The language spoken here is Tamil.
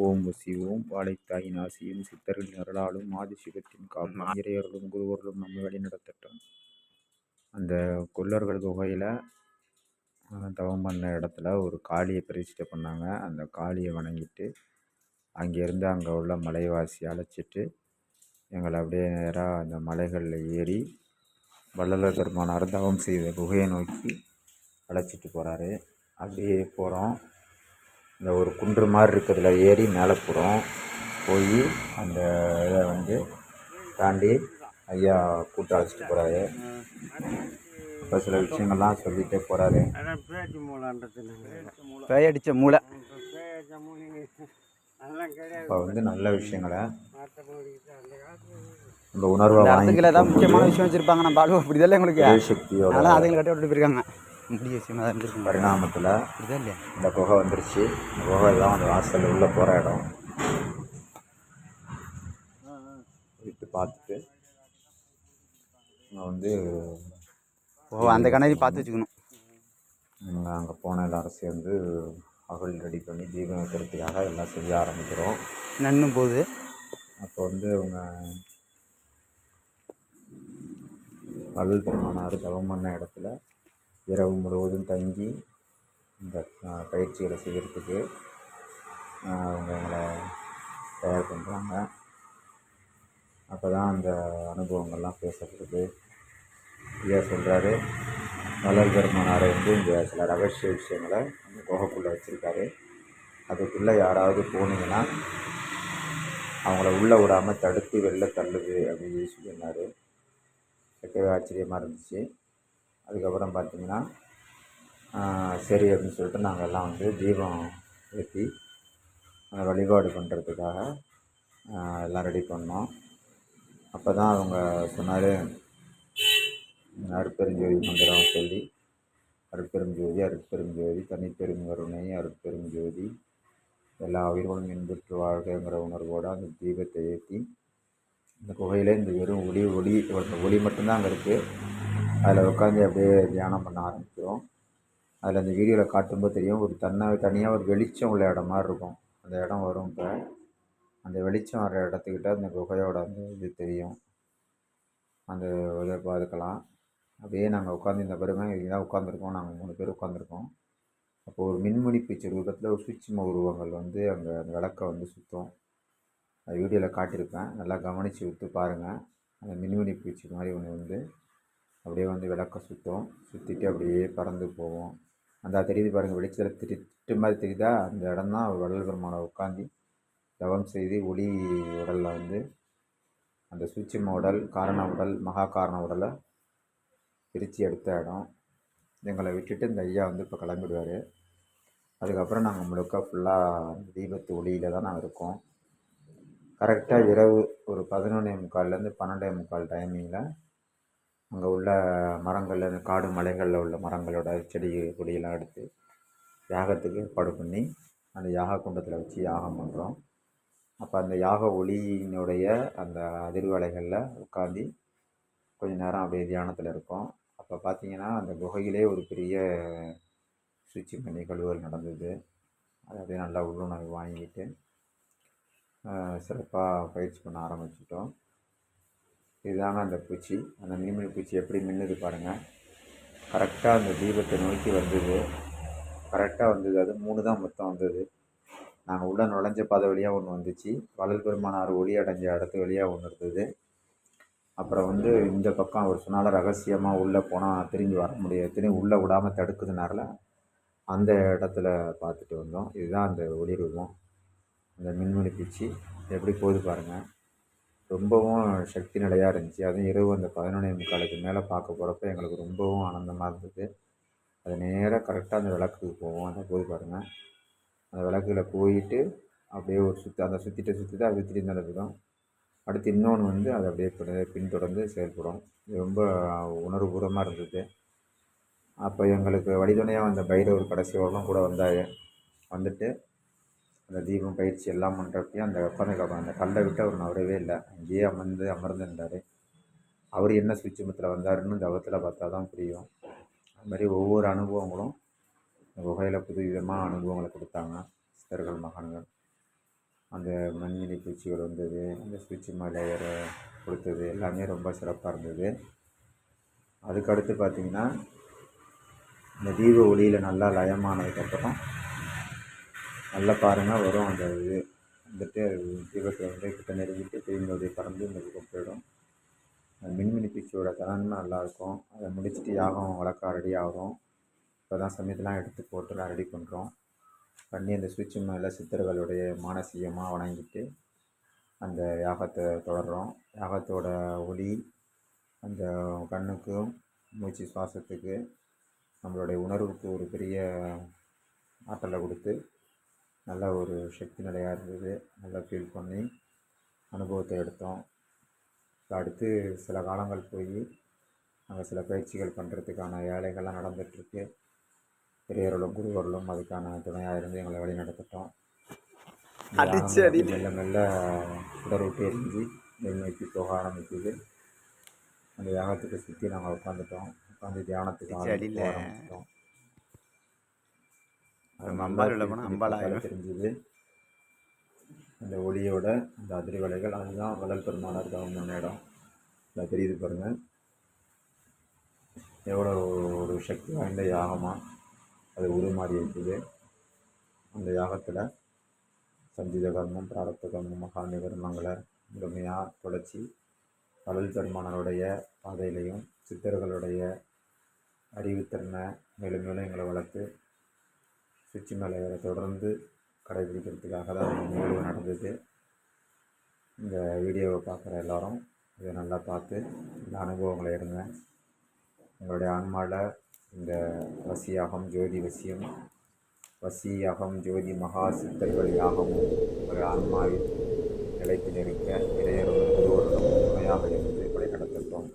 ஓம் சிவோம் வாழைத்தாயின் ஆசியும் சித்தர்களின் அருளாலும் ஆதிசிவத்தின் காப்பும் இறையர்களும் குருவர்களும் நம்ம வழி நடத்தட்டும் அந்த கொல்லர்கள் குகையில் தவம் பண்ண இடத்துல ஒரு காளியை பிரதிஷ்டை பண்ணாங்க. அந்த காளியை வணங்கிட்டு அங்கேருந்து அங்கே உள்ள மலைவாசி அழைச்சிட்டு எங்களை அப்படியே நேராக அந்த மலைகளில் ஏறி வள்ளலர் பெருமானார் தவம் செய்த குகையை நோக்கி அழைச்சிட்டு போகிறாரு அப்படியே போகிறோம் இந்த ஒரு குன்று மாதிரி இருக்கிறதுல ஏறி மேலே போகிறோம் போய் அந்த இதை வந்து தாண்டி ஐயா கூட்டு அழைச்சிட்டு போகிறாரு இப்போ சில விஷயங்கள்லாம் சொல்லிகிட்டே போகிறாரு அதான் பேச்சு மூலான்றது பேய் அடித்த மூளை. இப்போ வந்து நல்ல விஷயங்களை இந்த உணர்வை ஏதாவது முக்கியமான விஷயம் வச்சிருப்பாங்க நம்ம ஆளு அப்படி தான் உங்களுக்கு சக்தியோட அதெல்லாம் அதுங்களை கட்டி விட்டு போயிருக்காங்க. முடிய விஷயமா தான் இருந்திருக்கும் பரிணாமத்தில் அப்படிதான் இல்லையா? இந்த குகை வந்துருச்சு. இந்த குகை தான் அந்த வாசல் உள்ளே போகிற இடம். போயிட்டு பார்த்துட்டு அங்கே வந்து ஓ அந்த கண்ணாடி பார்த்து வச்சுக்கணும். நாங்கள் அங்கே போன எல்லாரும் சேர்ந்து அகல் ரெடி பண்ணி தீபம் வைக்கிறதுக்காக எல்லாம் செய்ய ஆரம்பிக்கிறோம். நன்னும் போகுது அப்போ வந்து அவங்க அருள் பெருமானார் தவம் பண்ண இடத்துல இரவு முழுவதும் தங்கி இந்த பயிற்சிகளை செய்கிறதுக்கு அவங்க எங்களை தயார் பண்ணுறாங்க அப்போ தான் அந்த அனுபவங்கள்லாம் பேசப்படுது. ஐயா சொல்கிறாரு மலர் பெருமானாரை வந்து இங்கே சில ரகசிய விஷயங்களை அந்த குகைக்குள்ளே வச்சுருக்காரு. அதுக்குள்ளே யாராவது போனீங்கன்னா அவங்கள உள்ளே விடாமல் தடுத்து வெளில தள்ளுது அப்படின்னு சொல்லியிருந்தாரு கேட்கவே ஆச்சரியமாக இருந்துச்சு. அதுக்கப்புறம் பார்த்திங்கன்னா சரி அப்படின்னு சொல்லிட்டு நாங்கள் எல்லாம் வந்து தீபம் ஏற்றி அதை வழிபாடு பண்ணுறதுக்காக எல்லாம் ரெடி பண்ணோம். அப்போ தான் அவங்க சொன்னார் அருட்பெருஞ்சோதி மந்திரம் சொல்லி அருட்பெருஞ்சோதி அருட்பெருஞ்சோதி தனிப்பெருங்கருணை அருட்பெருஞ்சோதி எல்லா உயிர்களும் இன்புற்று வாழ்க்கைங்கிற உணர்வோடு அந்த தீபத்தை ஏற்றி இந்த குகையில் இந்த வெறும் ஒளி ஒளி ஒளி மட்டும்தான் அங்கே இருக்குது அதில் உட்காந்து அப்படியே தியானம் பண்ண ஆரம்பிக்கிறோம். அதில் அந்த வீடியோவில் காட்டும்போது தெரியும் ஒரு தன்னை தனியாக ஒரு வெளிச்சம் உள்ள இடம் மாதிரி இருக்கும். அந்த இடம் வரும் இப்போ. அந்த வெளிச்சம் வர இடத்துக்கிட்ட அந்த குகையோட அந்த இது தெரியும். அந்த இதை பார்த்துக்கலாம். அப்படியே நாங்கள் உட்காந்து இந்த பாருங்க இங்கே தான் உட்காந்துருக்கோம் நாங்கள் மூணு பேர் உட்காந்துருக்கோம் அப்போ ஒரு மின்மணி பூச்சி ரூபத்தில் ஒரு சூட்சும உருவங்கள் வந்து அங்கே அந்த விளக்கை வந்து சுற்றும் அது வீடியோவில் காட்டியிருப்பேன். நல்லா கவனித்து விட்டு பாருங்கள் அந்த மின்மணி பூச்சி மாதிரி ஒன்று வந்து அப்படியே வந்து விளக்க சுற்றும் சுற்றிட்டு அப்படியே பறந்து போவோம். அந்த தெரியுது பாருங்கள் வெளிச்சத்தில் திட்டு மாதிரி தெரியுதா? அந்த இடம் தான் வள்ளல் பெருமானை உட்காந்து தவம் செய்து ஒளி உடலில் வந்து அந்த சூட்சும உடல் காரண உடல் மகா காரண உடலை பிரித்து எடுத்த இடம். எங்களை விட்டுட்டு இந்த ஐயா வந்து இப்போ கிளம்பிடுவார். அதுக்கப்புறம் நாங்கள் முழுக்க ஃபுல்லாக தீபத்து ஒளியில் தான் நாங்கள் இருக்கோம். கரெக்டாக இரவு ஒரு பதினொன்னே முக்கால்லேருந்து பன்னெண்டே முக்கால் டைமிங்கில் அங்கே உள்ள மரங்கள் அந்த காடு மலைகளில் உள்ள மரங்களோட செடி கொடியெல்லாம் எடுத்து யாகத்துக்கு ஏற்பாடு பண்ணி அந்த யாக குண்டத்தில் வச்சு யாகம் பண்ணுறோம் அப்போ அந்த யாக ஒளியினுடைய அந்த அதிர்வலைகளில் உட்காந்து கொஞ்ச நேரம் அப்படியே தியானத்தில் இருக்கோம். அப்போ பார்த்தீங்கன்னா அந்த குகையிலே ஒரு பெரிய சுவிட்சிங் நிகழ்வுகள் நடந்தது. அதை அப்படியே நல்லா உள்ளுணர்வு வாங்கிட்டு சிறப்பாக பயிற்சி பண்ண ஆரம்பிச்சிட்டோம். இதுதாங்க அந்த பூச்சி. அந்த மின்மினி பூச்சி எப்படி மின்னுது பாருங்கள் கரெக்டாக அந்த தீபத்தை நோக்கி வந்தது. கரெக்டாக வந்தது. அது மூணு தான் மொத்தம் வந்தது. நாங்கள் உள்ளே நுழைஞ்ச பாதை வழியாக ஒன்று வந்துச்சு. வள்ளல் பெருமானார் ஒளி அடைஞ்ச இடத்து வழியாக ஒன்று இருந்தது. அப்புறம் வந்து இந்த பக்கம் அவர் சொன்னால் ரகசியமாக உள்ளே போனால் திரும்பி வர முடியாது. திரும்பி உள்ளே விடாமல் தடுக்குதுனால அந்த இடத்துல பார்த்துட்டு வந்தோம். இதுதான் அந்த ஒளி ரூபம். அந்த மின்மினி பூச்சி எப்படி போகுது பாருங்கள் ரொம்பவும் சக்தி நிலையாக இருந்துச்சு. அதுவும் இரவு அந்த பதினொன்னே முக்காலுக்கு மேலே பார்க்க போகிறப்ப எங்களுக்கு ரொம்பவும் ஆனந்தமாக இருந்தது. அது நேராக கரெக்டாக அந்த விளக்குக்கு போவோம். அந்த போய் பாருங்கள் அந்த விளக்குல போயிட்டு அப்படியே ஒரு சுற்று அந்த சுற்றிட்டு சுற்றிட்டு அது சுற்றிட்டு நடக்கும் அடுத்து இன்னொன்று வந்து அது அப்படியே பின் பின்தொடர்ந்து செயல்படும். இது ரொம்ப உணர்வுபூர்வமாக இருந்தது. அப்போ எங்களுக்கு வழிதுணையாக வந்த பைரவர் கடைசி வரலும் கூட வந்தார். வந்துட்டு அந்த தீபம் பயிற்சி எல்லாம் பண்ணுறப்பையும் அந்த வெப்பநிலை அந்த கல்லை விட்டு அவர் நவரவே இல்லை. அங்கேயே அமர்ந்து அமர்ந்திருந்தார். அவர் என்ன சுவிட்சமத்தில் வந்தாருன்னு தவத்தில் பார்த்தா தான் புரியும். அது மாதிரி ஒவ்வொரு அனுபவங்களும் இந்த குகையில் புதுவிதமான அனுபவங்களை கொடுத்தாங்க சித்தர்கள் மகான்கள். அந்த மண்ணினி பூச்சிகள் வந்தது அந்த சுவிட்ச் மலையர் கொடுத்தது எல்லாமே ரொம்ப சிறப்பாக இருந்தது. அதுக்கடுத்து பார்த்திங்கன்னா இந்த தீப ஒளியில் நல்லா லயமானதுக்கப்புறம் நல்லா பாருங்கள் வரும். அந்த இது வந்துட்டு தீபத்தை வந்து கிட்ட நெருங்கிட்டு திரும்பி அப்படியே பறந்து இந்த பக்கம் போயிடும். மின்மினி பூச்சியோட தன்மை நல்லாயிருக்கும். அதை முடிச்சுட்டு யாகம் வழக்கம் ரெடி ஆகும். இப்போ தான் சமயத்தெலாம் எடுத்து போட்டுலாம் ரெடி பண்ணுறோம் பண்ணி அந்த சுவிட்ச் மேலே சித்தர்களுடைய மானசீகமாக வணங்கிட்டு அந்த யாகத்தை தொடர்றோம். யாகத்தோட ஒளி அந்த கண்ணுக்கும் மூச்சு சுவாசத்துக்கு நம்மளுடைய உணர்வுக்கு ஒரு பெரிய ஆற்றலை கொடுத்து நல்ல ஒரு சக்தி நிலையாக இருந்தது. நல்லா ஃபீல் பண்ணி அனுபவத்தை எடுத்தோம். அடுத்து சில காலங்கள் போய் அங்கே சில பயிற்சிகள் பண்ணுறதுக்கான வேலைகள்லாம் நடந்துகிட்ருக்கு பெரியவர்களும் குருவர்களும் அதுக்கான துணையாக இருந்து எங்களை வழி நடத்திட்டோம். மெல்ல மெல்ல சுடர் விட்டு எரிஞ்சு நெல் நோக்கி போக ஆரம்பிக்குது. அந்த யாகத்துக்கு சுற்றி நாங்கள் உட்காந்துட்டோம் உட்காந்து தியானத்துக்கு. ஆரம்பிச்சிட்டோம். அம்பாள் உள்ள போனால் அம்பாள் ஆயிரும் தெரிஞ்சுது. அந்த ஒளியோட அந்த அதிர்வலைகள் அதுதான் வள்ளல் பெருமானார் கவர்மெண்ட் இடம் இந்த தெரியுது பாருங்கள் எவ்வளோ ஒரு சக்தி வாய்ந்த யாகமாக அது உருமாறி இருக்குது. அந்த யாகத்தில் சஞ்சீத கர்மம் பிராரத்த கர்மம் மகாநிய கர்மங்களை முழுமையாக தொடச்சி வள்ளல் பெருமானாருடைய பாதையிலையும் சித்தர்களுடைய அறிவுத்திறனை மேலும் மேலும் எங்களை வளர்த்து உச்சி மேலே வரை தொடர்ந்து கடைபிடிக்கிறதுக்காக தான் இந்த நிகழ்வு நடந்தது. இந்த வீடியோவை பார்க்குற எல்லோரும் இதை நல்லா பார்த்து இந்த அனுபவங்களை எடுங்க உங்களுடைய ஆன்மாவில் இந்த வசியாகம் ஜோதி வசியம் வசியாகம் ஜோதி மகா சித்தர் வழியாகவும் ஒரு ஆன்மாவில் நிலைத்து நிற்க இடையொரு ஒருவருடன் துணையாக இருந்து வழிநடத்துகிறோம்